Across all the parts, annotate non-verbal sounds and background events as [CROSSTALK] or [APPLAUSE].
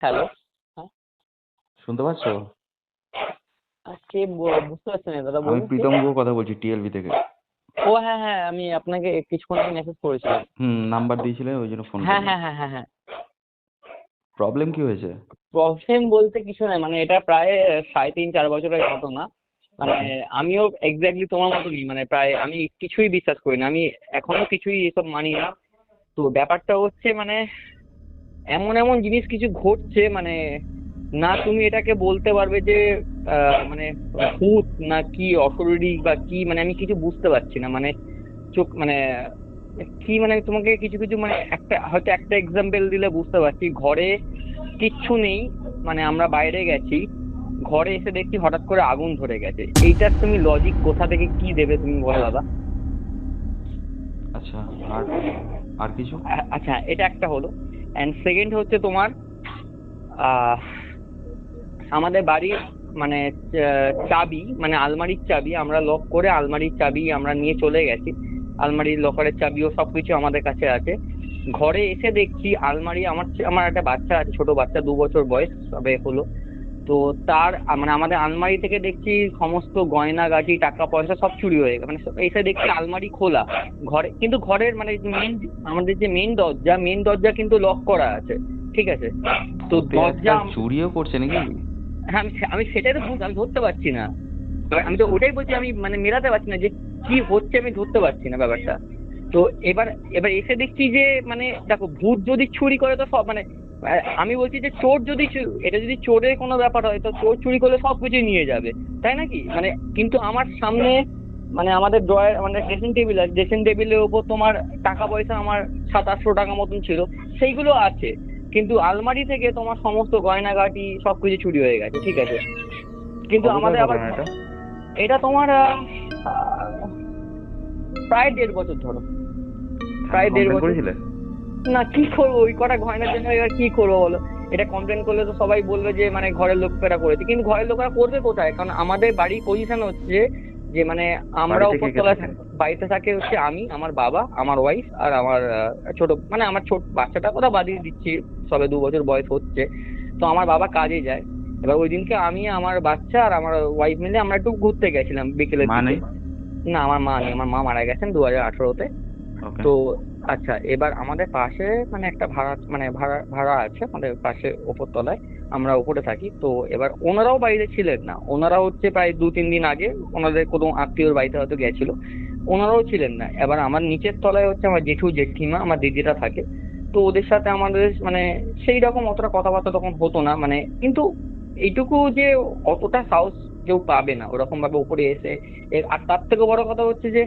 Hello? শুনতে পাচ্ছ? কে বুঝতে পারছি না দাদা আমি? প্রীতম গুহ কথা বলছি টিএলবি থেকে। ও হ্যাঁ হ্যাঁ আমি আপনাকে কিছুক্ষণ আগে মেসেজ করেছিলাম। হুম নাম্বার দিয়েছিলে ওই জন্য ফোন হ্যাঁ হ্যাঁ হ্যাঁ হ্যাঁ হ্যাঁ। প্রবলেম কি হয়েছে? প্রবলেম বলতে কিছু নাই মানে এটা প্রায় সাড়ে তিন চার বছরের ঘটনা মানে আমিও এক্স্যাক্টলি তোমার মতনই মানে প্রায় আমি কিছুই বিশ্বাস করি না। আমি এখনও কিছুই এসব মানি না। তো ব্যাপারটা হচ্ছে মানে এমন এমন জিনিস কিছু ঘটছে মানে না তুমি এটাকে বলতে পারবে যে আহ, মানে ভূত না কি অশরীরী বা কি মানে আমি কিছু বুঝতে পারছি না মানে চোখ মানে কি মানে তোমাকে কিছু কিছু মানে একটা হয়তো একটা এক্সাম্পল দিলে বুঝতে পারছি। ঘরে কিচ্ছু নেই মানে আমরা বাইরে গেছি ঘরে এসে দেখছি হঠাৎ করে আগুন ধরে গেছে। এইটার তুমি লজিক কোথা থেকে কি দেবে তুমি বলো দাদা? আচ্ছা আর আর কিছু? আচ্ছা এটা একটা হলো। অ্যান্ড সেকেন্ড হচ্ছে তোমার আমাদের বাড়ির মানে চাবি মানে আলমারির চাবি আমরা লক করে আলমারির চাবি আমরা নিয়ে চলে গেছি। আলমারির লকারের চাবিও সব কিছু আমাদের কাছে আছে। ঘরে এসে দেখছি আলমারি, আমার আমার একটা বাচ্চা আছে, ছোট বাচ্চা, দু বছর বয়স সবে হলো। তো তার মানে আমাদের আলমারি থেকে দেখছি সমস্ত গয়না গাটি টাকা পয়সা সব চুরি হয়ে গেছে। মানে এসে দেখছি আলমারি খোলা। ঘরে কিন্তু ঘরের মানে মেন আমাদের যে মেন দরজা মেন দরজা কিন্তু লক করা আছে। ঠিক আছে? তো দরজা চুরিও করছে নাকি? হ্যাঁ আমি আমি সেটাই তো আমি ধরতে পারছি না। আমি তো ওটাই বলছি আমি মানে মেলাতে পারছি না যে কি হচ্ছে আমি ধরতে পারছি না ব্যাপারটা। তো এবার এবার এসে দেখছি যে মানে দেখো ভূত যদি চুরি করে তো সব মানে আমি বলছি যে চোর যদি এটা যদি চোরের কোনো ব্যাপার হয় তো চোর চুরি করলে সব কিছুই নিয়ে যাবে তাই নাকি? মানে কিন্তু আমার সামনে মানে আমাদের ড্রয়ার মানে ড্রেসিং টেবিল আছে ড্রেসিং টেবিলের ওপর তোমার টাকা পয়সা আমার সাত আটশো টাকা মতন ছিল সেইগুলো আছে কিন্তু আলমারি থেকে তোমার সমস্ত গয়নাগাটি সব কিছু চুরি হয়ে গেছে ঠিক আছে? কিন্তু আমাদের আবার এটা? তোমার প্রায় দেড় বছর ধরো। প্রায় দেড় বছর। না কি করব? ওই কটা গয়নার জন্য এবার কি করব বলো? এটা কমপ্লেন করলে তো সবাই বলবে যে মানে ঘরের লোকেরা করেছে। কিন্তু ঘরের লোকেরা করবে কোথায়? কারণ আমাদের বাড়ির পজিশন হচ্ছে যে মানে আমরা উপরতলায়। বাড়িতে থাকে হচ্ছে আমি আমার বাবা আমার ওয়াইফ আর আমার ছোট মানে আমার ছোট বাচ্চাটা কথা বাদিয়ে দিচ্ছি। সবে দু বছর বয়স হচ্ছে। তো আমার বাবা কাজে যায়। এবার ওই দিনকে আমি আমার বাচ্চা আর আমার ওয়াইফ মিলে আমরা একটু ঘুরতে গেছিলাম বিকেলের মা নেই? না আমার মা নেই আমার মা মারা গেছেন দু হাজার আঠারোতে। তো আচ্ছা এবার আমাদের পাশে মানে একটা ভাড়া মানে ভাড়া ভাড়া আছে আমাদের পাশে ওপর তলায় আমরা ওপরে থাকি। তো এবার ওনারাও বাড়িতে ছিলেন না। ওনারা হচ্ছে প্রায় দু, তিন দিন আগে ওনাদের কোনো আত্মীয়র বাড়িতে হয়তো গেছিল। ওনারাও ছিলেন না। এবার আমার নিচের তলায় হচ্ছে আমার জেঠু, জেঠিমা, আমার দিদিরা থাকে। তো ওদের সাথে আমাদের মানে সেই রকম অতটা কথাবার্তা তখন হতো না। মানে কিন্তু এইটুকু যে অতটা সাহস কেউ পাবে না ওরকম ভাবে উপরে এসে আর তার থেকে বড় কথা হচ্ছে যে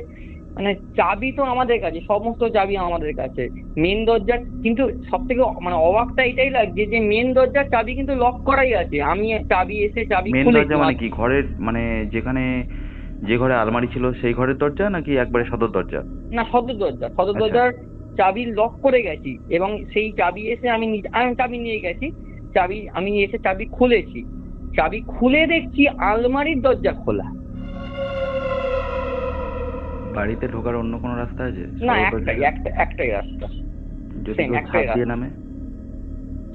মানে চাবি তো আমাদের কাছে সমস্ত চাবি আমাদের কাছে মেন দরজার কিন্তু সব থেকে মানে অবাকটা এটাই লাগছে যে মেন দরজার চাবি কিন্তু লক করাই আছে। আমি চাবি এসে চাবি মেন দরজা মানে কি? ঘরের মানে যেখানে যে ঘরে আলমারি ছিল সেই ঘরের দরজা নাকি একবারে সদর দরজা? না সদর দরজা। সদর আচ্ছা। দরজার চাবি লক করে গেছি এবং সেই চাবি এসে আমি আমি চাবি নিয়ে গেছি চাবি আমি এসে চাবি খুলেছি। চাবি খুলে দেখছি আলমারির দরজা খোলা। বাড়িতে ঢোকার অন্য কোনো রাস্তা আছে? না একটাই একটা একটাই রাস্তা। যদি ছাদ দিয়ে নামে?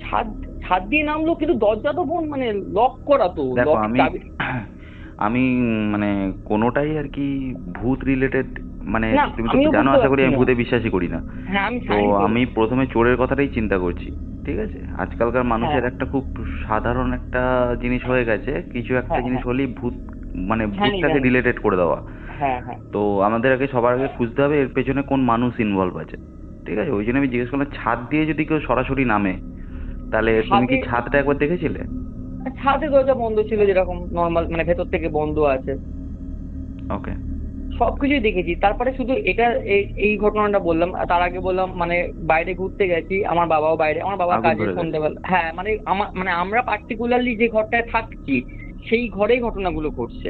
ছাদ ছাদ দিয়ে নামলো কিন্তু দরজা তো বোন মানে লক করা তো দেখো আমি [CLEARS THROAT] আমি মানে কোনোটাই আর কি ভূত রিলেটেড মানে তুমি তো জানো আশা করি আমি ভূতে বিশ্বাসই করি না। হ্যাঁ তো আমি প্রথমে চোরের কথাটাই চিন্তা করছি ঠিক আছে? আজকালকার মানুষের হ্যাঁ। একটা খুব সাধারণ একটা জিনিস হয়ে গেছে কিছু একটা হ্যাঁ, জিনিস। হলেই ভূত মানে ভূতটাকে। রিলেটেড করে দেওয়া। তো আমাদের আগে সবার আগে খুঁজতে হবে এর পেছনে কোন মানুষ ইনভলভ আছে। ঠিক আছে? ওই জন্য আমি জিজ্ঞেস করলাম ছাদ দিয়ে যদি কেউ সরাসরি নামে তাহলে তুমি কি ছাদটা একবার দেখেছিলে? ছাদে দরজা বন্ধ ছিল যেরকম নর্মাল মানে ভেতর থেকে বন্ধ আছে। ওকে সবকিছুই দেখেছি। তারপরে শুধু এটা এই- ঘটনাটা বললাম। আর তার আগে বললাম মানে বাইরে ঘুরতে গেছি আমার বাবাও বাইরে আমার বাবা কাজে। সন্ধ্যেবেলা। হ্যাঁ মানে আমার মানে আমরা পার্টিকুলারলি যে ঘরটায় থাকছি সেই ঘরেই ঘটনাগুলো ঘটছে।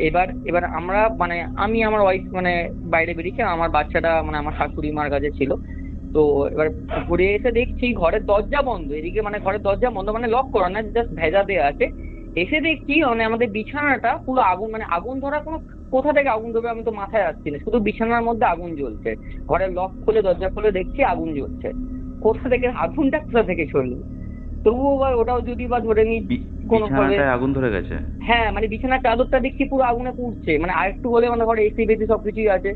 এবার এবার আমরা মানে আমি আমার ওয়াইফ মানে বাইরে বেরিয়েছি আমার বাচ্চাটা মানে আমার শাশুড়ি মার কাছে ছিল। তো এবার ঘুরে এসে দেখছি ঘরের দরজা বন্ধ। এদিকে মানে ঘরের দরজা বন্ধ মানে লক করা না জাস্ট ভেজা দেওয়া আছে। এসে দেখছি মানে আমাদের বিছানাটা পুরো আগুন মানে আগুন ধরা কোনো কোথা থেকে আগুন ধরবে আমি তো মাথায় আসছি না। শুধু বিছানার মধ্যে আগুন জ্বলছে। ঘরের লক খুলে দরজা খুলে দেখছি আগুন জ্বলছে। কোথা থেকে আগুনটা কোথা থেকে চলল তবুও বা ওটাও যদি বা ধরে কোনোভাবে বিছানাটায় আগুন ধরে গেছে? হ্যাঁ মানে বিছানার চাদরটা দেখছি পুরো আগুনে পুড়ছে। মানে আরেকটু হলে মানে ঘরে এসি বেসি সব কিছুই আছে।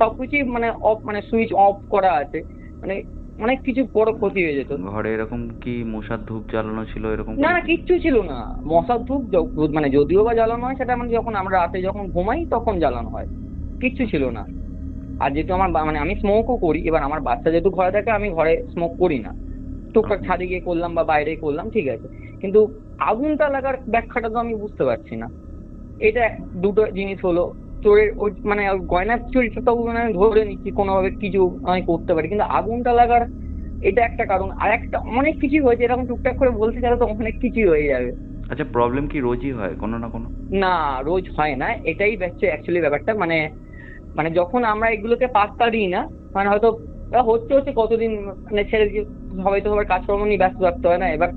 সব কিছুই মানে অফ মানে সুইচ অফ করা আছে। মানে অনেক কিছু বড় ক্ষতি হয়ে যেত। ঘরে এরকম কি মশার ধূপ জ্বালানো ছিল এরকম না না কিচ্ছু ছিল না। মশার ধূপ মানে যদিও বা জ্বালানো হয় সেটা মানে যখন আমরা রাতে যখন ঘুমাই তখন জ্বালানো হয়। কিচ্ছু ছিল না। আর যেহেতু আমার মানে আমি স্মোকও করি এবার আমার বাচ্চা যেহেতু ঘরে থাকে আমি ঘরে স্মোক করি না। টুকটাক ছাদে গিয়ে করলাম বা বাইরে করলাম ঠিক আছে। কিন্তু আগুনটা লাগার ব্যাখ্যাটা তো আমি বুঝতে পারছি না। এটা দুটো জিনিস হলো চোরের ওই মানে গয়নার চুরিটা তো মানে আমি ধরে নিচ্ছি কোনোভাবে কিছু আমি করতে পারি। কিন্তু আগুনটা লাগার এটা একটা কারণ। আর একটা অনেক কিছুই হয়েছে এরকম টুকটাক করে বলতে গেলে তো অনেক কিছুই হয়ে যাবে। আচ্ছা প্রবলেম কি রোজই হয় কোনো না কোনো? না রোজ হয় না। এটাই হচ্ছে অ্যাকচুয়ালি ব্যাপারটা। মানে মানে যখন আমরা এগুলোকে পাত্তা দিই না মানে হয়তো হচ্ছে হচ্ছে কতদিন মানে ছেড়ে দিয়ে সবাই তো সবার কাজকর্ম নিয়ে ব্যস্ত থাকতে হয় না। এবার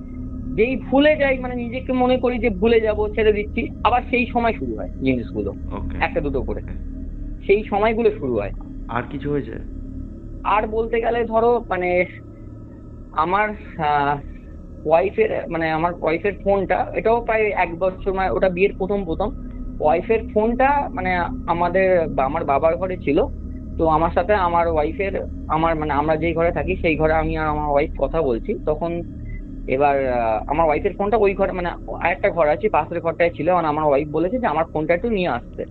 যেই ভুলে যাই মানে নিজেকে মনে করি যে ভুলে যাব ছেড়ে দিচ্ছি আবার সেই সময় শুরু হয় জিনিসগুলো। একটা দুটো করে। সেই সময়গুলো শুরু হয়। আর কিছু হয়েছে? আর বলতে গেলে ধরো মানে আমার ওয়াইফের মানে আমার ওয়াইফের ফোনটা এটাও প্রায় এক বছর মানে ওটা বিয়ের প্রথম প্রথম ওয়াইফের ফোনটা মানে আমাদের আমার বাবার ঘরে ছিল। তো আমার সাথে আমার ওয়াইফের আমার মানে আমরা যেই ঘরে থাকি, সেই ঘরে আমি আর আমার ওয়াইফ কথা বলছি। তখন এবার আমার ওয়াইফের ফোনটা ওই ঘরে মানে আরেকটা ঘর আছে, পাশের ঘরটায় ছিল। মানে আমার ওয়াইফ বলেছে যে আমার ফোনটা একটু নিয়ে আসতে।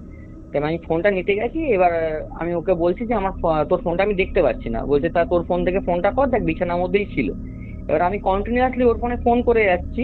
এবার আমি ফোনটা নিতে গেছি, এবার আমি ওকে বলছি যে আমার তোর ফোনটা আমি দেখতে পাচ্ছি না। বলছে, তা তোর ফোন থেকে ফোনটা কর, দেখ বিছানার মধ্যেই ছিল। এবার আমি কন্টিনিউয়াসলি ওর ফোনে ফোন করে যাচ্ছি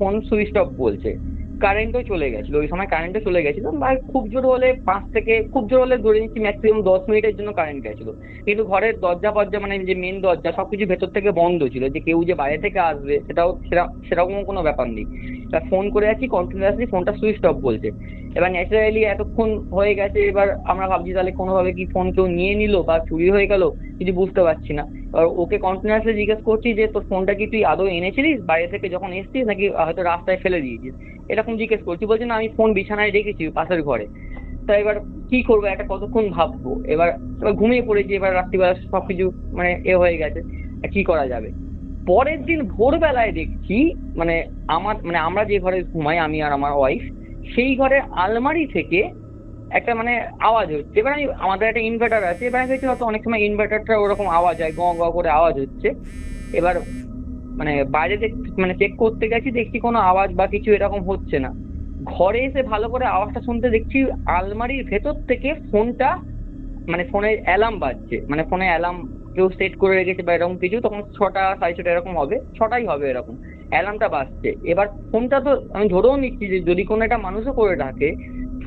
ফোন সুইচ অফ বলছে। কারেন্টও চলে গেছিল। ওই সময় কারেন্টও চলে গেছিল, বা খুব জোর হলে পাঁচ থেকে, খুব জোর হলে ধরে নিচ্ছি ম্যাক্সিমাম দশ মিনিটের জন্য কারেন্ট গেছিল। কিন্তু ঘরের দরজা ফরজা মানে যে মেন দরজা, সবকিছু ভেতর থেকে বন্ধ ছিল। যে কেউ যে বাইরে থেকে আসবে, সেটাও সেরা- সেরকম কোনো ব্যাপার নেই। তা ফোন করে যাচ্ছি কন্টিনিউয়াসলি ফোনটা সুইচ অফ বলছে। এবার ন্যাচারালি এতক্ষণ হয়ে গেছে, এবার আমরা ভাবছি তাহলে কোনোভাবে কি ফোন কেউ নিয়ে নিল বা চুরি হয়ে গেল? কিছু বুঝতে পারছি না। এবার ওকে কন্টিনিউয়াসলি জিজ্ঞেস করছি যে, তোর ফোনটা কি তুই আদৌ এনেছিলিস? বাইরে থেকে যখন এসছিস নাকি হয়তো রাস্তায় ফেলে দিয়েছিস? এরকম জিজ্ঞেস করছি। বলছে, না, আমি ফোন বিছানায় রেখেছি পাশের ঘরে। তা এবার কি করব? একটা কতক্ষণ ভাববো? এবার এবার ঘুমিয়ে পড়েছি। এবার রাত্রিবেলা সব কিছু মানে এ হয়ে গেছে। কি করা যাবে? পরের দিন ভোরবেলায় দেখছি মানে আমার মানে আমরা যে ঘরে ঘুমাই, আমি আর আমার ওয়াইফ সেই ঘরের আলমারি থেকে একটা মানে আওয়াজ হচ্ছে। এবার আমি, আমাদের একটা ইনভার্টার আছে, এবার আমি হয়তো অনেক সময় ইনভার্টারটা ওরকম আওয়াজ হয়, গ গ করে আওয়াজ হচ্ছে। এবার মানে বাইরে মানে চেক করতে গেছি, দেখছি কোনো আওয়াজ বা কিছু এরকম হচ্ছে না। ঘরে এসে ভালো করে আওয়াজটা শুনতে দেখছি, আলমারির ভেতর থেকে ফোনটা মানে ফোনের অ্যালার্ম বাজছে। মানে ফোনে অ্যালার্ম কেউ সেট করে রেখেছে বা এরকম কিছু, তখন ছটা, সাড়ে ছটা এরকম হবে, ছটাই হবে এরকম। অ্যালার্মটা বাজছে। এবার ফোনটা তো আমি ধরেও নিচ্ছি যে যদি কোনো একটা মানুষও করে রাখে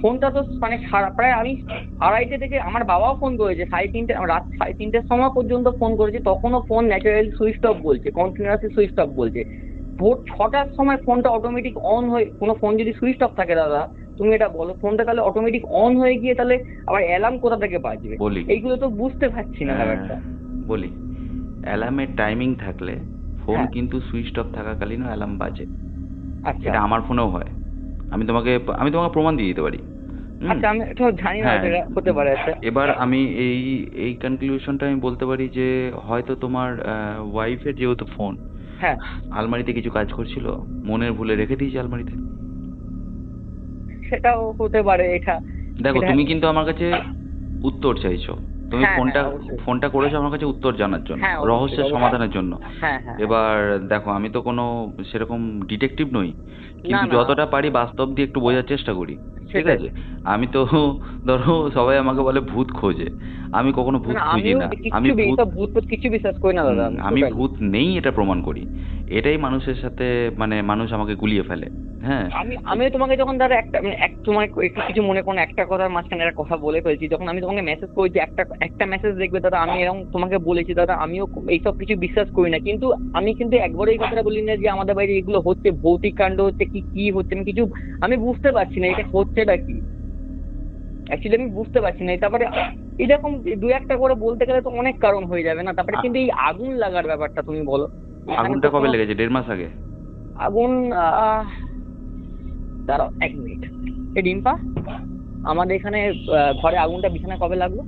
ফোনটা তো মানে সারা প্রায় আমি আড়াইটে থেকে আমার বাবাও ফোন করেছে সাড়ে তিনটে রাত সাড়ে তিনটের সময় পর্যন্ত ফোন করেছে তখনও ফোন ন্যাচারালি সুইচ অফ বলছে কন্টিনিউয়াসলি সুইচ অফ বলছে। ভোর ছটার সময় ফোনটা অটোমেটিক অন হয়ে কোনো ফোন যদি সুইচ অফ থাকে দাদা তুমি এটা বলো ফোনটা তাহলে অটোমেটিক অন হয়ে গিয়ে তাহলে আবার অ্যালার্ম কোথা থেকে বাজবে? বলি। এইগুলো তো বুঝতে পারছি না ব্যাপারটা। হ্যাঁ, বলি অ্যালার্মের টাইমিং থাকলে ফোন হ্যাঁ। কিন্তু সুইচ অফ থাকাকালীনও অ্যালার্ম বাজে। আচ্ছা। এটা আমার ফোনেও হয়। আমি তোমাকে আমি তোমাকে প্রমাণ দিয়ে দিতে পারি? আচ্ছা আমি জানি না হ্যাঁ। এটা হতে পারে আচ্ছা। এবার আমি এই এই কনক্লুশনটা আমি বলতে পারি যে হয়তো তোমার ওয়াইফের যেহেতু ফোন হ্যাঁ। আলমারিতে কিছু কাজ করছিল মনের ভুলে রেখে দিয়েছে আলমারিতে। সেটাও হতে পারে এটা। দেখো তুমি কিন্তু আমার কাছে উত্তর চাইছো। তুমি হ্যাঁ, ফোনটা হ্যাঁ, ফোনটা করেছ আমার কাছে উত্তর জানার জন্য হ্যাঁ, রহস্যের সমাধানের জন্য। এবার দেখো আমি তো কোনো সেরকম ডিটেকটিভ নই কিন্তু যতটা পারি বাস্তব দিয়ে একটু বোঝার চেষ্টা করি ঠিক আছে? আমি তো ধরো সবাই আমাকে বলে ভূত খোঁজে। আমি কখনো ভূত খুঁজি না। আমি ভূত কিছু বিশ্বাস করি না দাদা আমি ভূত নেই এটা প্রমাণ করি। এটাই মানুষের সাথে মানে মানুষ আমাকে গুলিয়ে ফেলে। হ্যাঁ। আমি আমিও তোমাকে যখন দাদা একটা মানে এক তোমার একটু কিছু মনে করো একটা কথার মাঝখানে একটা কথা বলে ফেলছি যখন আমি তোমাকে মেসেজ করেছি একটা একটা মেসেজ দেখবে দাদা আমি এরকম তোমাকে বলেছি দাদা আমিও এইসব কিছু বিশ্বাস করি না কিন্তু আমি কিন্তু একবারও এই কথাটা বলি না যে আমাদের বাইরে এগুলো হচ্ছে ভৌতিক কাণ্ড হচ্ছে কি কি হচ্ছে আমি কিছু আমি বুঝতে পারছি না এটা হচ্ছেটা কি। অ্যাকচুয়ালি আমি বুঝতে পারছি না তারপরে এরকম দু একটা করে বলতে গেলে তো অনেক কারণ হয়ে যাবে না তারপরে কিন্তু এই আগুন লাগার ব্যাপারটা তুমি বলো। আগুনটা কবে লেগেছে? দেড় মাস আগে? আগুন আহ, দাঁড়াও এক মিনিট। এই ডিম্পা আমাদের এখানে ঘরে আগুনটা বিছানায় কবে লাগল?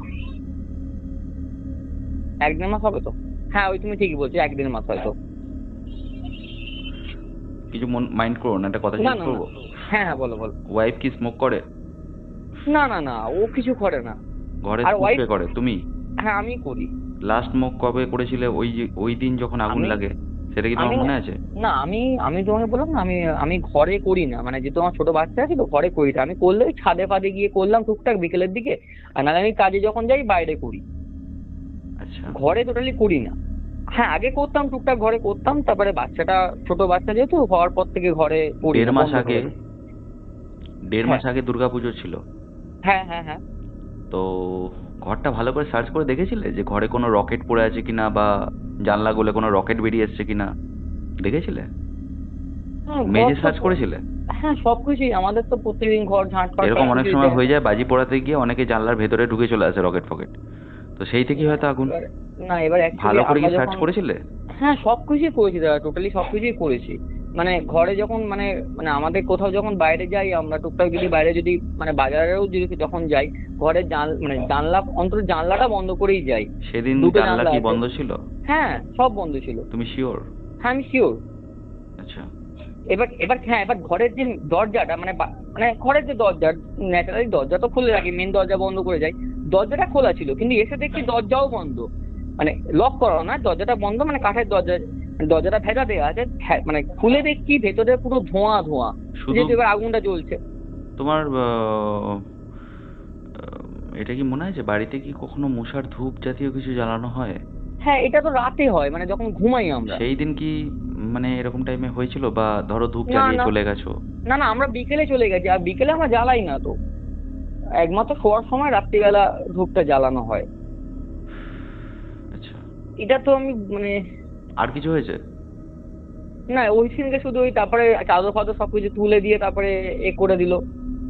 এক দেড় মাস হবে তো? হ্যাঁ ওই তুমি ঠিকই বলছো এক দেড় মাস হয়তো। কিছু মন মাইন্ড করো না একটা কথা জিজ্ঞেস করব। হ্যাঁ হ্যাঁ বলো বলো। ওয়াইফ কি স্মোক করে? না না না ও কিছু করে না। ঘরে আর স্মোক করে? তুমি? হ্যাঁ আমি করি। লাস্ট স্মোক কবে করেছিলে? ওই ওই দিন যখন আগুন লাগে? সেটা কি তোমার মনে আছে? না আমি আমি তোমাকে বললাম না আমি আমি ঘরে করি না। মানে যেহেতু আমার ছোট বাচ্চা আছে তো ঘরে করি না। আমি করলে ওই ছাদে ফাদে গিয়ে করলাম টুকটাক বিকেলের দিকে আর নাহলে আমি কাজে যখন যাই বাইরে করি। আচ্ছা। ঘরে টোটালি করি না। হ্যাঁ আগে করতাম টুকটাক ঘরে করতাম তারপরে বাচ্চাটা ছোট বাচ্চা যেহেতু হওয়ার পর থেকে ঘরে করি দেড় মাস আগে দেড় মাস। আগে দুর্গাপুজো ছিল। হ্যাঁ হ্যাঁ হ্যাঁ। তো ঘরটা ভালো করে সার্চ করে দেখেছিলে যে ঘরে কোনো রকেট পড়ে আছে কিনা বা জানলা গুলো কোনো রকেট বেরিয়ে এসছে কিনা দেখেছিলে? মেজে মেঝে ঘর সার্চ করেছিলে? হ্যাঁ সবকিছুই আমাদের তো প্রত্যেকদিন ঘর ঝাঁট এরকম অনেক সময় হয়ে যায় বাজি পোড়াতে গিয়ে অনেকে জানলার ভেতরে ঢুকে চলে আসে রকেট ফকেট। তো সেই থেকেই হয়তো আগুন না এবার ভালো করে কি সার্চ করেছিলে? হ্যাঁ সবকিছুই করেছি দাদা টোটালি সবকিছুই করেছি। মানে ঘরে যখন মানে মানে আমাদের কোথাও যখন বাইরে যাই আমরা টুকটাক যদি বাইরে যদি মানে বাজারেও যদি যখন যাই ঘরে জান মানে জানলা অন্তত জানলাটা বন্ধ করেই যাই। সেদিন জানলা কি বন্ধ ছিল? হ্যাঁ সব বন্ধ ছিল। তুমি শিওর হ্যাঁ আমি শিওর আচ্ছা। এবার এবার হ্যাঁ এবার ঘরের যে দরজাটা মানে মানে ঘরের যে দরজা ন্যাচারালি দরজা তো খুলে রাখি মেন দরজা বন্ধ করে যাই। দরজাটা খোলা ছিল কিন্তু এসে দেখছি দরজাও বন্ধ। মানে লক করা না দরজাটা বন্ধ মানে কাঠের দরজা। দরজাটা ভেজা দেওয়া আছে মানে খুলে দেখছি ভেতরে পুরো ধোঁয়া ধোঁয়া। যেহেতু এবার আগুনটা জ্বলছে। তোমার এটা কি মনে আছে বাড়িতে কি কখনো মশার ধূপ জাতীয় কিছু জ্বালানো হয়? হ্যাঁ এটা তো রাতে হয় মানে যখন ঘুমাই আমরা। সেই দিন কি মানে এরকম টাইমে হয়েছিল বা ধরো ধূপ না, জ্বালিয়ে না। চলে গেছো? না না আমরা বিকেলে চলে গেছি আর বিকেলে আমরা জ্বালাই না তো। একমাত্র শোয়ার সময় রাত্রিবেলা ধূপটা জ্বালানো হয়। আচ্ছা। এটা তো আমি মানে আর কিছু হয়েছে? না ওই সিনকে শুধু ওই তারপরে চাদর ফাদর সব কিছু তুলে দিয়ে তারপরে এ করে দিল।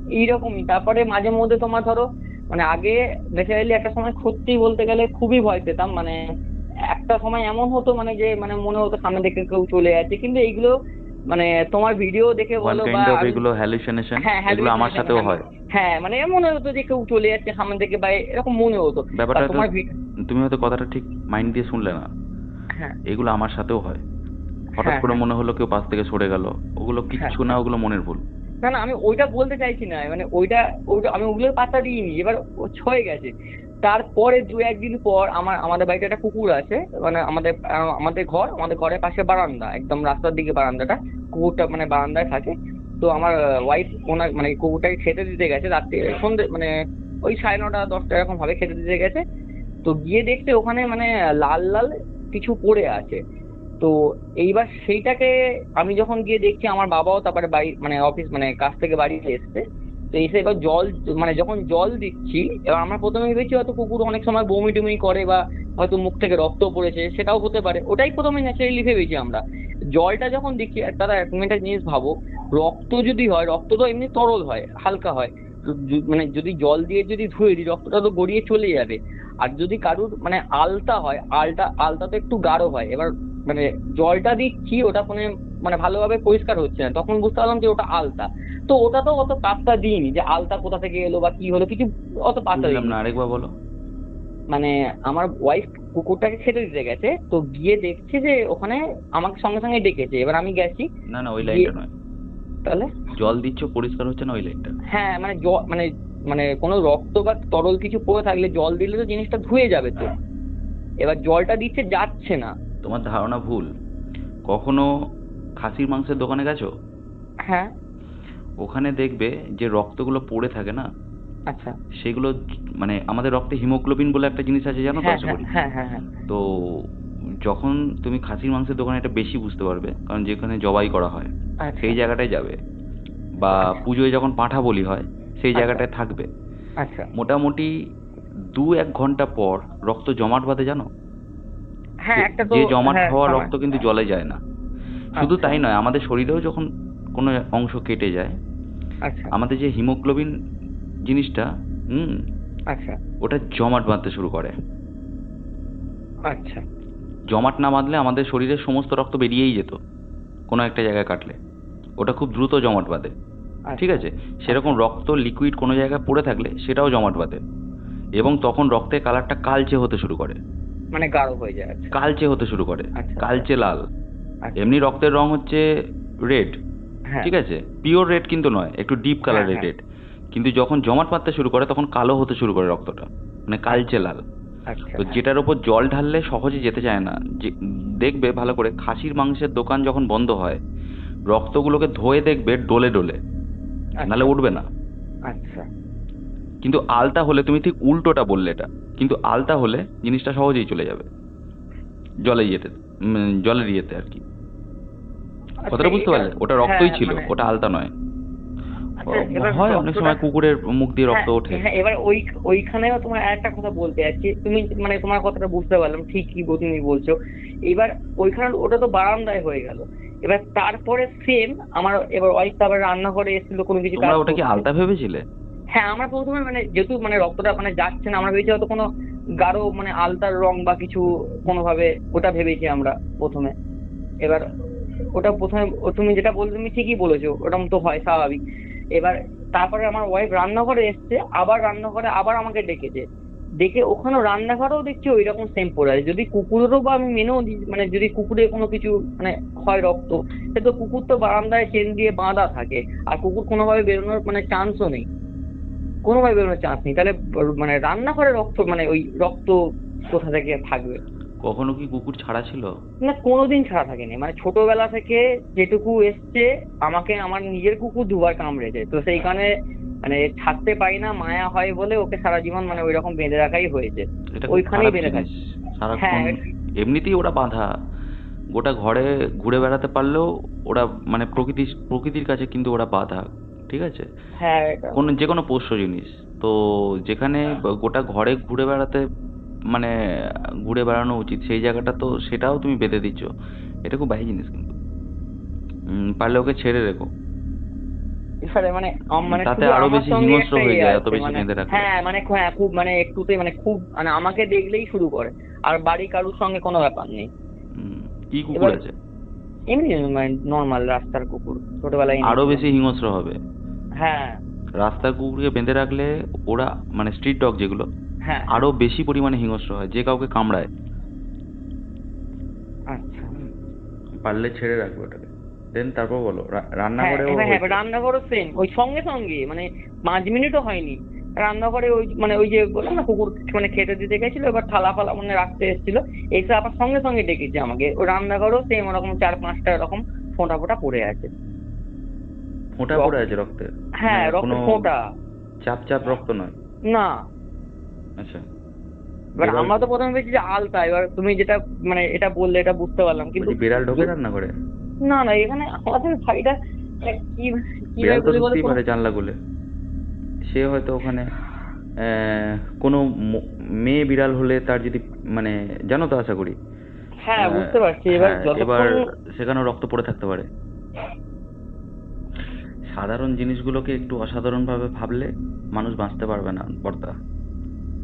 এইরকমই। তারপরে মাঝে মধ্যে তোমার ধরো মানে আগে ন্যাচারালি একটা সময় সত্যি বলতে গেলে খুবই ভয় পেতাম। মানে একটা সময় এমন হতো মানে যে মানে মনে হতো সামনে দেখে কেউ চলে যাচ্ছে। কিন্তু এইগুলো মানে তোমার ভিডিও দেখে বলো বা এগুলো হ্যালুসিনেশন হ্যাঁ এগুলো আমার সাথেও হ্যাঁ। হয় মানে মনে হতো যে কেউ চলে যাচ্ছে সামনে থেকে বা এরকম মনে হতো। ব্যাপারটা তুমি হয়তো কথাটা ঠিক মাইন্ড দিয়ে শুনলে না। এগুলো আমার সাথেও হয়। হঠাৎ হ্যাঁ, করে হ্যাঁ। মনে হলো কেউ পাশ থেকে সরে গেল। ওগুলো কিচ্ছু না ওগুলো মনের ভুল। না না আমি ওইটা বলতে চাইছি না। মানে ওইটা ওইটা আমি ওগুলোর পাত্তা দিইনি। এবার ও ছয়ে গেছে। তারপরে দু একদিন পর আমার আমাদের বাড়িতে একটা কুকুর আছে। মানে আমাদের আমাদের ঘর আমাদের ঘরের পাশে বারান্দা একদম রাস্তার দিকে বারান্দাটা। কুকুরটা মানে বারান্দায় থাকে। তো আমার ওয়াইফ ওনার মানে কুকুরটাকে খেতে দিতে গেছে রাত্রে সন্ধ্যে মানে ওই সাড়ে নটা দশটা এরকম ভাবে খেতে দিতে গেছে। তো গিয়ে দেখতে ওখানে মানে লাল লাল কিছু পড়ে আছে। তো এইবার সেইটাকে আমি যখন গিয়ে দেখছি, আমার বাবাও তারপরে বাড়ি মানে অফিস মানে কাজ থেকে বাড়ি এসছে। তো এসে এবার জল মানে যখন জল দিচ্ছি, এবার আমরা প্রথমে ভেবেছি হয়তো কুকুর অনেক সময় বমি টমি করে বা হয়তো মুখ থেকে রক্ত পড়েছে, সেটাও হতে পারে। ওটাই প্রথমে ন্যাচারালি ভেবেছি আমরা। জলটা যখন দেখি দাদা, তুমি একটা জিনিস ভাবো, রক্ত যদি হয়, রক্ত তো এমনি তরল হয়, হালকা হয়। মানে যদি জল দিয়ে যদি ধুয়ে দিই, রক্তটা তো গড়িয়ে চলে যাবে। আর যদি কারুর মানে আলতা হয় আলটা আলতা তো একটু গাঢ় হয় এবার মানে জলটা দিচ্ছি ওটা মানে মানে ভালোভাবে পরিষ্কার হচ্ছে না তখন বুঝতে পারলাম যে ওটা আলতা। তো ওটা তো অত পাত্তা দিইনি যে আলতা কোথা থেকে এলো বা কি হলো কিছু অত পাত্তা বুঝলাম না আরেকবার বলো। মানে আমার ওয়াইফ কুকুরটাকে খেতে দিতে গেছে তো গিয়ে দেখছে যে ওখানে আমাকে সঙ্গে সঙ্গে ডেকেছে এবার আমি গেছি। না না ওই লাইনটা নয়। তাহলে? জল দিচ্ছ পরিষ্কার হচ্ছে না ওই লাইনটা হ্যাঁ মানে জল মানে মানে কোনো রক্ত বা তরল কিছু পড়ে থাকলে জল দিলে তো জিনিসটা ধুয়ে যাবে তো। এবার জলটা দিচ্ছে যাচ্ছে না। তোমার ধারণা ভুল। কখনো খাসির মাংসের দোকানে গেছো? হ্যাঁ। ওখানে দেখবে যে রক্তগুলো পড়ে থাকে না? আচ্ছা। সেগুলো মানে আমাদের রক্তে হিমোগ্লোবিন বলে একটা জিনিস আছে জানো তো হ্যাঁ আশা হ্যাঁ করি? হ্যাঁ হ্যাঁ হ্যাঁ তো যখন তুমি খাসির মাংসের দোকানে এটা বেশি বুঝতে পারবে কারণ যেখানে জবাই করা হয় আচ্ছা। সেই জায়গাটায় যাবে। বা পুজোয় যখন পাঁঠা বলি হয় সেই আচ্ছা। জায়গাটায় থাকবে। আচ্ছা। মোটামুটি দু এক ঘণ্টা পর রক্ত জমাট বাঁধে জানো? হ্যাঁ যে- একটা তো যে জমাট হ্যাঁ, হওয়া রক্ত কিন্তু জলে যায় না। শুধু আচ্ছা। তাই নয় আমাদের শরীরেও যখন কোনো অংশ কেটে যায় আচ্ছা। আমাদের যে হিমোগ্লোবিন জিনিসটা হুম আচ্ছা। ওটা জমাট বাঁধতে শুরু করে। আচ্ছা। জমাট না বাঁধলে আমাদের শরীরের সমস্ত রক্ত বেরিয়েই যেত কোনো একটা জায়গায় কাটলে। ওটা খুব দ্রুত জমাট বাঁধে। ঠিক আছে? সেরকম রক্ত লিকুইড কোনো জায়গায় পড়ে থাকলে সেটাও জমাট বাঁধে। এবং তখন রক্তের কালারটা কালচে হতে শুরু করে। মানে গাঢ় হয়ে যায় আচ্ছা। কালচে হতে শুরু করে। আচ্ছা। কালচে লাল। আচ্ছা। এমনি রক্তের রং হচ্ছে রেড হ্যাঁ। ঠিক আছে? পিওর রেড কিন্তু নয় একটু ডিপ কালারের হ্যাঁ। রেড কিন্তু যখন জমাট বাঁধতে শুরু করে তখন কালো হতে শুরু করে রক্তটা। মানে কালচে লাল। আচ্ছা তো যেটার ওপর জল ঢাললে সহজে যেতে চায় না। যে দেখবে ভালো করে খাসির মাংসের দোকান যখন বন্ধ হয় রক্তগুলোকে ধোয়ে দেখবে ডোলে ডোলে। আচ্ছা। নাহলে উঠবে না। আচ্ছা। কিন্তু আলতা হলে তুমি ঠিক উল্টোটা বললে এটা কিন্তু আলতা হলে জিনিসটা সহজেই চলে যাবে। জলে ইয়েতে জলের ইয়েতে আর কি। কথাটা বুঝতে পারলে? ওটা রক্তই হ্যাঁ, ছিল মানে- ওটা আলতা নয়। আচ্ছা, হয় অনেক সময় কুকুরের মুখ দিয়ে রক্ত হ্যাঁ, ওঠে। হ্যাঁ এবার ওই ওইখানেও তোমার একটা কথা বলতে যাচ্ছি। তুমি মানে তোমার কথাটা বুঝতে পারলাম ঠিক কি তুমি বলছো। এবার ওইখানে ওটা তো বারান্দায় হয়ে গেল। এবার তারপরে সেম আমার এবার ওয়াইফ আবার রান্নাঘরে এসেছিল কোনো কিছু কাজ ওটা কি আলতা ভেবেছিলে? হ্যাঁ আমরা প্রথমে মানে যেহেতু মানে রক্তটা মানে যাচ্ছে না আমরা ভেবেছি হয়তো কোনো গাঢ় মানে আলতার রং বা কিছু কোনোভাবে ওটা ভেবেছি আমরা প্রথমে। এবার ওটা প্রথমে তুমি যেটা বললে তুমি ঠিকই বলেছ ওটা তো হয় স্বাভাবিক। এবার তারপরে আমার ওয়াইফ রান্নাঘরে এসছে আবার রান্নাঘরে আবার আমাকে ডেকেছে। ডেকে ওখানেও রান্নাঘরেও দেখছি ওই রকম সেম পড়ে আছে। যদি কুকুরেরও বা আমি মেনেও দিই মানে যদি কুকুরের কোনো কিছু মানে হয় রক্ত সে তো কুকুর তো বারান্দায় চেন দিয়ে বাঁধা থাকে। আর কুকুর কোনোভাবে বেরোনোর মানে চান্সও নেই। কোনোভাবে বেরোনোর চান্স নেই। তাহলে মানে রান্নাঘরে রক্ত মানে ওই রক্ত কোথা থেকে থাকবে? কখনো কি কুকুর ছাড়া ছিল? না কোনোদিন ছাড়া থাকেনি। মানে ছোটবেলা থেকে যেটুকু এসছে আমাকে আমার নিজের কুকুর দুবার কামড়েছে। তো সেইখানে মানে ছাড়তে পারি না মায়া হয় বলে ওকে সারা জীবন মানে ওই রকম বেঁধে রাখাই হয়েছে। ওইখানেই বেঁধে জিনিস। হ্যাঁ। এমনিতেই ওরা বাঁধা। গোটা ঘরে ঘুরে বেড়াতে পারলেও ওরা মানে প্রকৃতি প্রকৃতির কাছে কিন্তু ওরা বাঁধা ঠিক আছে? হ্যাঁ কোনো যে কোনো পোষ্য জিনিস। তো যেখানে গোটা ঘরে ঘুরে বেড়াতে মানে ঘুরে বেড়ানো উচিত সেই জায়গাটা তো সেটাও তুমি বেঁধে দিচ্ছ। এটা খুব বাজে জিনিস কিন্তু। পারলে ওকে ছেড়ে রেখো। এবারে মানে মানে তাতে আরও বেশি হিংস্র হয়ে যায়, এত বেশি মানে- বেঁধে রাখলে। হ্যাঁ মানে হ্যাঁ খুব মানে একটুতে মানে খুব মানে আমাকে দেখলেই শুরু করে আর বাড়ি কারুর সঙ্গে কোনো ব্যাপার নেই। কি কুকুর আছে? এমনি মানে নর্মাল রাস্তার কুকুর ছোটবেলায় আরও বেশি হিংস্র হবে। হ্যাঁ। রাস্তার কুকুরকে বেঁধে রাখলে ওরা মানে স্ট্রিট ডগ যেগুলো হ্যাঁ। আরও বেশি পরিমাণে হিংস্র হয় যে কাউকে কামড়ায়। আচ্ছা। পারলে ছেড়ে রাখবে ওটাকে। দেন তারপর বলো রা- হ্যাঁ রান্নাঘরেও হ্যাঁ সেম ওই সঙ্গে সঙ্গে মানে পাঁচ মিনিটও হয়নি। রান্নাঘরে ওই মানে ওই যে বললাম না কুকুর মানে খেতে দিতে গেছিল এবার থালা ফালা মানে রাখতে এসেছিল। এসে আবার সঙ্গে সঙ্গে ডেকেছে আমাকে। ওই রান্নাঘরেও সেম ওরকম চার পাঁচটা এরকম ফোঁটা ফোঁটা পড়ে আছে। ফোঁটা পড়ে আছে রক্তে? হ্যাঁ মানে রক্ত ফোঁটা। চাপ চাপ রক্ত নয়? না। আচ্ছা। এবার এবার- আমরা তো প্রথমে ভেবেছি যে আলতা এবার তুমি যেটা মানে এটা বললে এটা বুঝতে পারলাম কিন্তু বিড়াল ঢোকে রান্না করে? না না এখানে আমাদের সাইডটা কি ঢুকতেই পারে জানলা খুলে। সে হয়তো ওখানে কোনো মেয়ে বিড়াল হলে তার যদি মানে জানো তো আশা করি। হ্যাঁ বুঝতে পারছি। এবার হ্যাঁ, এবার সেখানেও রক্ত পড়ে থাকতে পারে। সাধারণ জিনিসগুলোকে একটু অসাধারণ ভাবে ভাবলে মানুষ বাঁচতে পারবে না বর্দা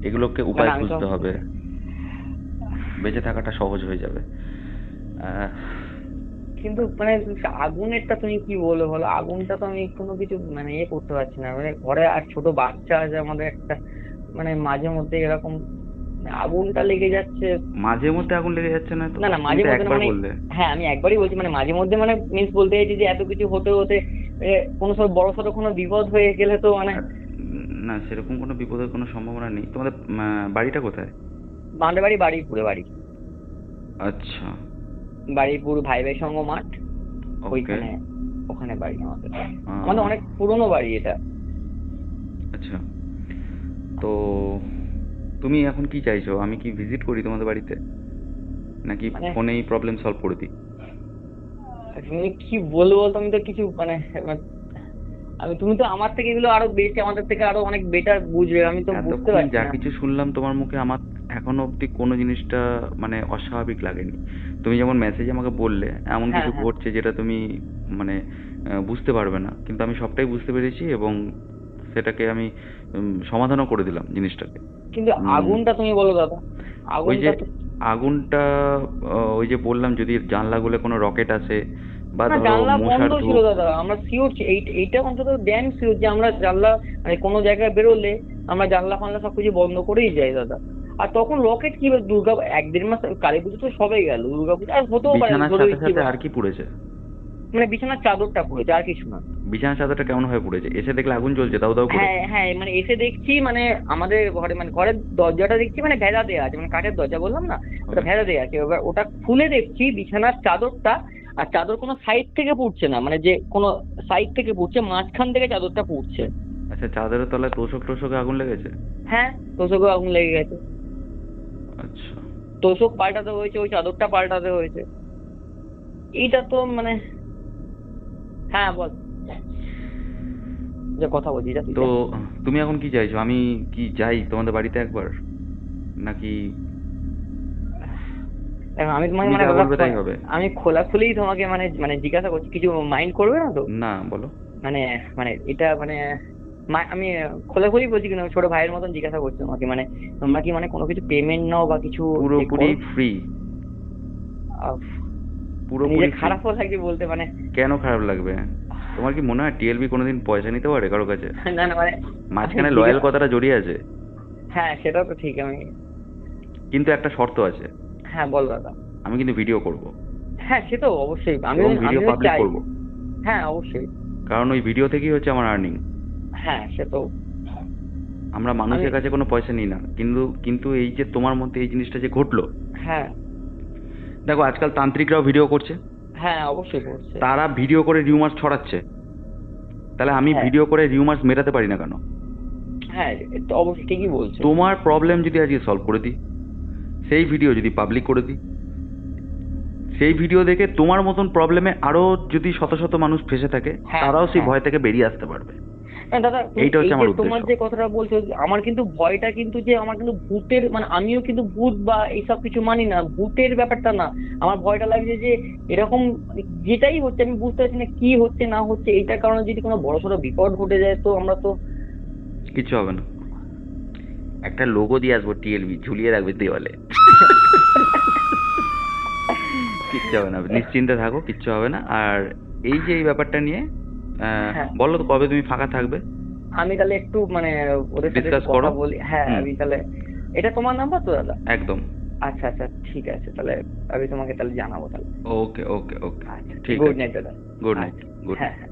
এগুলোকে উপায় খুঁজতে হবে। বেঁচে থাকাটা সহজ হয়ে যাবে। আহ, কিন্তু মানে আগুনেরটা তুমি কি বলব বলো? আগুনটা তো আমি কোনো কিছু মানে ইয়ে করতে পারছি না। মানে ঘরে আর ছোট বাচ্চা আছে আমাদের একটা মানে মাঝে মধ্যে এরকম মানে আগুনটা লেগে যাচ্ছে। মাঝে মধ্যে আগুন লেগে যাচ্ছে না না না মাঝে মধ্যে একবার মানে হ্যাঁ আমি একবারই বলছি মানে মাঝে মধ্যে মানে মিন্স বলতে চাইছি যে এত কিছু হতে হতে এ, কোনো সময় বড় সড়ো কোনো বিপদ হয়ে গেলে তো মানে না সেরকম কোনো বিপদের কোনো সম্ভাবনা নেই। তোমাদের বাড়িটা কোথায়? আমাদের বাড়ি বাড়িপুরে বাড়ি। আচ্ছা। বাড়িপুর ভাই ভাই সঙ্গ মাঠ ওইখানে ওখানে বাড়ি আমাদের আমাদের অনেক পুরনো বাড়ি এটা। আচ্ছা। তো তুমি এখন কি চাইছো? আমি কি ভিজিট করি তোমাদের বাড়িতে? নাকি মানে- ফোনেই প্রবলেম সলভ করে দিই? তুমি কি বলব বলতো আমি তো কিছু মানে আমি তুমি তো আমার থেকে এগুলো আরও বেশি আমাদের থেকে আরও অনেক বেটার বুঝবে আমি তো বুঝতে পারছি যা কিছু শুনলাম তোমার মুখে আমার এখনও অবধি কোনো জিনিসটা মানে অস্বাভাবিক লাগেনি। তুমি যেমন মেসেজে আমাকে বললে এমন হ্যাঁ, কিছু হ্যাঁ। ঘটছে যেটা তুমি মানে বুঝতে পারবে না। কিন্তু আমি সবটাই বুঝতে পেরেছি এবং সেটাকে আমি সমাধানও করে দিলাম জিনিসটাকে। কিন্তু আগুনটা তুমি বলো দাদা। ওই যে আগুনটা আহ, ওই যে বললাম যদি জানলাগুলো কোনো রকেট আসে বা জানলা বন্ধ ছিল দাদা। আমরা শিওর এইটা অন্তত ড্যাম শিওর যে আমরা জানলা মানে কোনো জায়গায় বেরোলে আমরা জানলা ফানলা সবকিছু বন্ধ করেই যাই দাদা। আর তখন রকেট কি দুর্গা এক দেড় মাস কালী পুজো তো সবে গেল দুর্গা পুজো আর হতেও পারে আর কি পড়েছে? মানে বিছানার চাদরটা পড়েছে আর কিছু না। বিছানার চাদরটা কেমন হয়ে পড়েছে? এসে দেখলে আগুন জ্বলছে দাও দাও করে হ্যাঁ হ্যাঁ মানে এসে দেখছি মানে আমাদের ঘরে মানে ঘরের দরজাটা দেখছি মানে ভেজা দেওয়া আছে মানে কাঠের দরজা বললাম না? ওটা ভেজা দেওয়া আছে। এবার ওটা খুলে দেখছি বিছানার চাদরটা আর চাদর কোনো সাইড থেকে পড়ছে না মানে যে কোনো সাইড থেকে পড়ছে মাঝখান থেকে চাদরটা পড়ছে। আচ্ছা চাদরের তলায় তোষক টোষকে আগুন লেগেছে? হ্যাঁ তোষকও আগুন লেগে গেছে। আচ্ছা। তোষক পাল্টাতে হয়েছে ওই চাদরটা পাল্টাতে হয়েছে। এইটা তো মানে হ্যাঁ বল। যে কথা বলছি যা তো তুমি এখন কি চাইছো? আমি কি যাই তোমাদের বাড়িতে একবার? নাকি আমি তোমাকে মানে হবে। আমি খোলাখুলিই তোমাকে মানে মানে জিজ্ঞাসা করছি। কিছু মাইন্ড করবে না তো? না বলো। মানে মানে এটা মানে মা- আমি খোলাখুলি বলছি কিন্তু ছোট ভাইয়ের মতন জিজ্ঞাসা করছি তোমাকে মানে তোমরা কি মানে কোনো কিছু পেমেন্ট নাও বা কিছু পুরোপুরি ফ্রি পুরোপুরি। খারাপও লাগছে বলতে মানে কেন খারাপ লাগবে? তোমার কি মনে হয় টিএলবি কোনোদিন পয়সা নিতে পারে কারও কাছে? [LAUGHS] না না মানে মাঝখানে লয়াল কথাটা জড়িয়ে আছে। হ্যাঁ সেটাও তো ঠিক আমি কিন্তু একটা শর্ত আছে। হ্যাঁ বল দাদা। আমি কিন্তু ভিডিও করব। হ্যাঁ সে তো অবশ্যই আমি ভিডিও পাবলিক করব। হ্যাঁ অবশ্যই। কারণ ওই ভিডিও থেকেই হচ্ছে আমার আর্নিং হ্যাঁ সে তো আমরা মানুষের কাছে কোনো পয়সা নিই না। কিন্তু কিন্তু এই যে তোমার মধ্যে এই জিনিসটা যে ঘটলো হ্যাঁ। দেখো আজকাল তান্ত্রিকরাও ভিডিও করছে। হ্যাঁ অবশ্যই করছে। তারা ভিডিও করে রিউমার্স ছড়াচ্ছে। তাহলে আমি হ্যাঁ। ভিডিও করে রিউমার্স মেটাতে পারি না কেন? হ্যাঁ তো অবশ্যই ঠিকই বলছো। তোমার প্রবলেম যদি আজকে সলভ করে দিই সেই ভিডিও যদি পাবলিক করে দিই সেই ভিডিও দেখে তোমার মতন প্রবলেমে আরও যদি শত শত মানুষ ফেসে থাকে হ্যাঁ, তারাও সেই হ্যাঁ। ভয় থেকে বেরিয়ে আসতে পারবে। দাদা এইটা হচ্ছে আমার তোমার যে কথাটা বলছো আমার কিন্তু ভয়টা কিন্তু যে আমার কিন্তু ভূতের মানে আমিও কিন্তু ভূত বা এইসব কিছু মানি না ভূতের ব্যাপারটা না। আমার ভয়টা লাগছে যে এরকম মানে যেটাই হচ্ছে আমি বুঝতে পারছি না কি হচ্ছে না হচ্ছে এইটার কারণে যদি কোনো বড় সড়ো বিপদ ঘটে যায় তো আমরা তো কিচ্ছু হবে না। একটা লোগো দিয়ে আসব টিএলবি ঝুলিয়ে রাখবে দেওয়ালে। কিচ্ছু হবে না। নিশ্চিন্তে থাকো কিচ্ছু হবে না। আর এই যে এই ব্যাপারটা নিয়ে। বলো তো কবে তুমি ফাঁকা থাকবে? আমি তাহলে একটু মানে ওদের সাথে কথা করো। বলি। হ্যাঁ আমি তাহলে এটা তোমার নাম্বার তো দাদা? একদম। আচ্ছা আচ্ছা ঠিক আছে তাহলে আমি তোমাকে তাহলে জানাব তাহলে। ওকে ওকে ওকে আচ্ছা ঠিক গুড আছে। নাইট দাদা। গুড নাইট গুড হ্যাঁ হ্যাঁ।